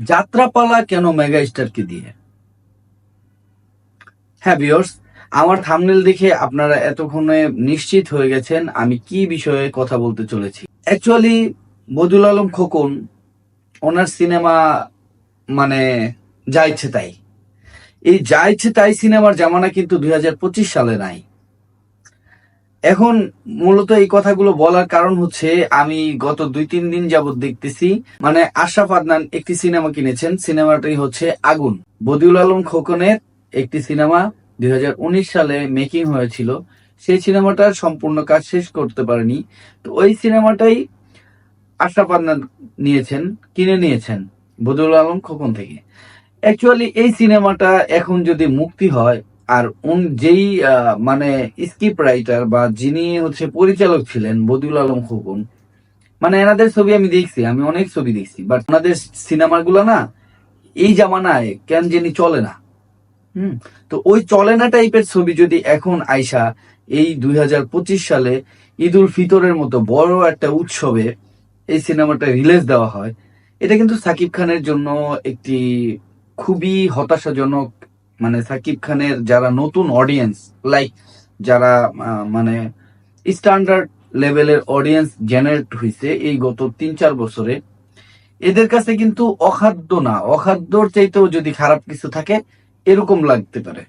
যাত্রাপালা কেন মেগা স্টারকে দিয়ে? হ্যাঁ বিয়র্স আমার থামনেল দেখে আপনারা এতক্ষণে নিশ্চিত হয়ে গেছেন আমি কি বিষয়ে কথা বলতে চলেছি। অ্যাকচুয়ালি বদুল আলম খোকন, ওনার সিনেমা মানে যা ইচ্ছে তাই। এই যা ইচ্ছে তাই সিনেমার জামানা কিন্তু দুই হাজার পঁচিশ সালে নাই। এখন মূলত এই কথাগুলো বলার কারণ হচ্ছে আমি গত দুই তিন দিন যাবত দেখতেছি মানে আশরাফ আদনান একটি সিনেমা কিনেছেন সিনেমাটাই হচ্ছে আগুন। বদিউল আলম খোকনের একটি সিনেমা দুই হাজার উনিশ সালে মেকিং হয়েছিল। সেই সিনেমাটার সম্পূর্ণ কাজ শেষ করতে পারেনি। তো ওই সিনেমাটাই আশরাফ আদনান নিয়েছেন, কিনে নিয়েছেন বদিউল আলম খোকন থেকে। অ্যাকচুয়ালি এই সিনেমাটা এখন যদি মুক্তি হয় আর উন যেই মানে স্ক্রিপ্ট রাইটার বা যিনি হচ্ছে পরিচালক ছিলেন, বদিউল আলম খোকন মানে এনাদের ছবি আমি দেখছি, আমি অনেক ছবি দেখছি বাট ওনাদের সিনেমাগুলো না, এই জামানায় কেন জানি চলে না। হুম, তো ওই চলে না টাইপের ছবি যদি এখন আইসা, এই দুই হাজার পঁচিশ সালে ঈদ উল ফিতরের মতো বড় একটা উৎসবে এই সিনেমাটা রিলিজ দেওয়া হয়, এটা কিন্তু সাকিব খানের জন্য একটি খুবই হতাশাজনক মানে সাকিব খানের যারা নতুন অডিয়েন্স লাইক যারা মানে স্ট্যান্ডার্ড লেভেলের অডিয়েন্স জেনারেট হয়েছে এই গত তিন চার বছরে, এদের কাছে কিন্তু অখাদ্য না। অখাদ্যর চাইতেও যদি খারাপ কিছু থাকে, এরকম লাগতে পারে।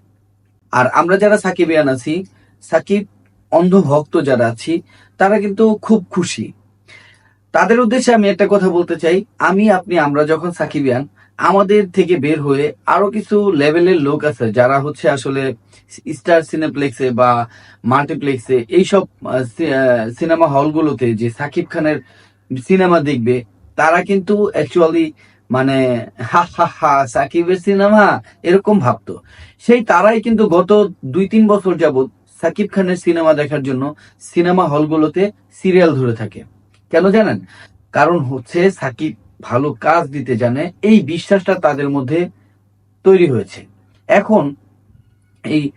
আর আমরা যারা সাকিবিয়ান আছি, সাকিব অন্ধভক্ত যারা আছি, তারা কিন্তু খুব খুশি। তাদের উদ্দেশ্যে আমি একটা কথা বলতে চাই। আমি, আপনি, আমরা যখন সাকিবিয়ান আমাদের থেকে বের হয়ে আরও কিছু লেভেলের লোক আছে যারা হচ্ছে আসলে স্টার সিনেপ্লেক্সে বা মাল্টিপ্লেক্সে এইসব সিনেমা হলগুলোতে যে সাকিব খানের সিনেমা দেখবে, তারা কিন্তু অ্যাকচুয়ালি মানে হা হা হা, সাকিবের সিনেমা এরকম ভাবতো। সেই তারাই কিন্তু গত দুই, তিন বছর যাবত সাকিব খানের সিনেমা দেখার জন্য সিনেমা হলগুলোতে সিরিয়াল ধরে থাকে। কেন জানেন? কারণ হচ্ছে সাকিব ভালো কাজ দিতে জানে, এই বিশ্বাসটা তাদের মধ্যে তৈরি হয়েছে। এখন এই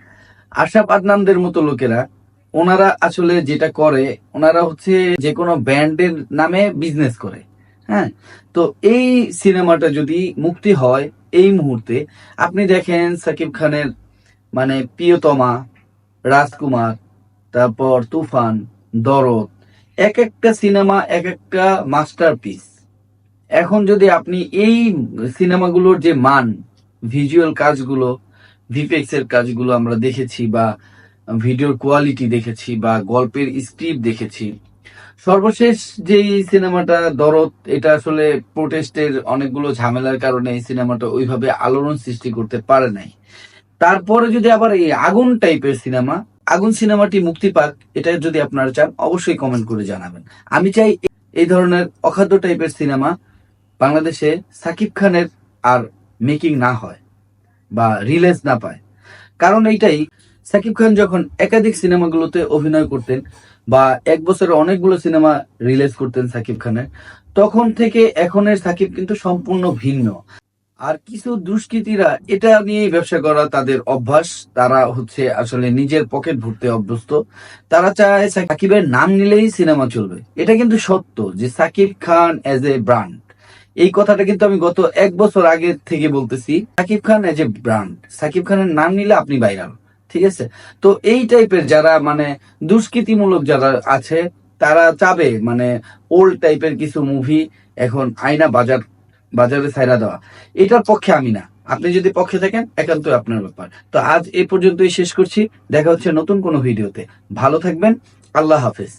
আশাফ আদনানদের মতো লোকেরা, ওনারা আসলে যেটা করে, ওনারা হচ্ছে যে কোনো ব্যান্ডের নামে বিজনেস করে হ্যাঁ? তো এই সিনেমাটা যদি মুক্তি হয় এই মুহূর্তে, আপনি দেখেন সাকিব খানের মানে প্রিয়তমা, রাজকুমার, তারপর তুফান, দরদ, এক একটা সিনেমা, এক একটা মাস্টারপিস এখন যদি আপনি এই সিনেমাগুলোর যে মান ভিজুয়াল কাজগুলো ভিপেক্স এর কাজগুলো আমরা দেখেছি বা ভিডিওর কোয়ালিটি দেখেছি বা গল্পের স্ক্রিপ্ট দেখেছি, সর্বশেষ যে সিনেমাটা দরদ, এটা আসলে প্রোটেস্টের অনেকগুলো ঝামেলার কারণে এই সিনেমাটা ওইভাবে আলোড়ন সৃষ্টি করতে পারে নাই। তারপরে যদি আবার এই আগুন টাইপের সিনেমা, আগুন সিনেমাটি মুক্তি পাক, এটা যদি আপনারা চান, অবশ্যই কমেন্ট করে জানাবেন। আমি চাই এই ধরনের অখাদ্য টাইপের সিনেমা বাংলাদেশে সাকিব খানের আর মেকিং না হয় বা রিলিজ না পায়। কারণ এইটাই, সাকিব খান যখন একাধিক সিনেমাগুলোতে অভিনয় করতেন বা এক বছরে অনেকগুলো সিনেমা রিলিজ করতেন সাকিব খানের, তখন থেকে এখনের সাকিব কিন্তু সম্পূর্ণ ভিন্ন। আর কিছু দুষ্কৃতীরা এটা নিয়ে ব্যবসা করা তাদের অভ্যাস, তারা হচ্ছে আসলে নিজের পকেট ভরতে অভ্যস্ত। তারা চায় সাকিবের নাম নিলেই সিনেমা চলবে। এটা কিন্তু সত্য যে Shakib Khan as a brand এই কথাটা কিন্তু আমি গত এক বছর আগে থেকে বলতেছি। Shakib Khan as a brand Shakib খানের নাম নিলে আপনি ভাইরাল ঠিক আছে? তো এই টাইপের যারা মানে দুষ্কৃতিমূলক যারা আছে, তারা চাবে মানে ওল্ড টাইপের কিছু মুভি এখন আয়না বাজার, বাজারে ছাইরা দেওয়া। এটার পক্ষে আমি না। আপনি যদি পক্ষে থাকেন, একান্ত আপনার ব্যাপার। তো আজ এই পর্যন্তই শেষ করছি। দেখা হচ্ছে নতুন কোনো ভিডিওতে। ভালো থাকবেন। আল্লাহ হাফেজ।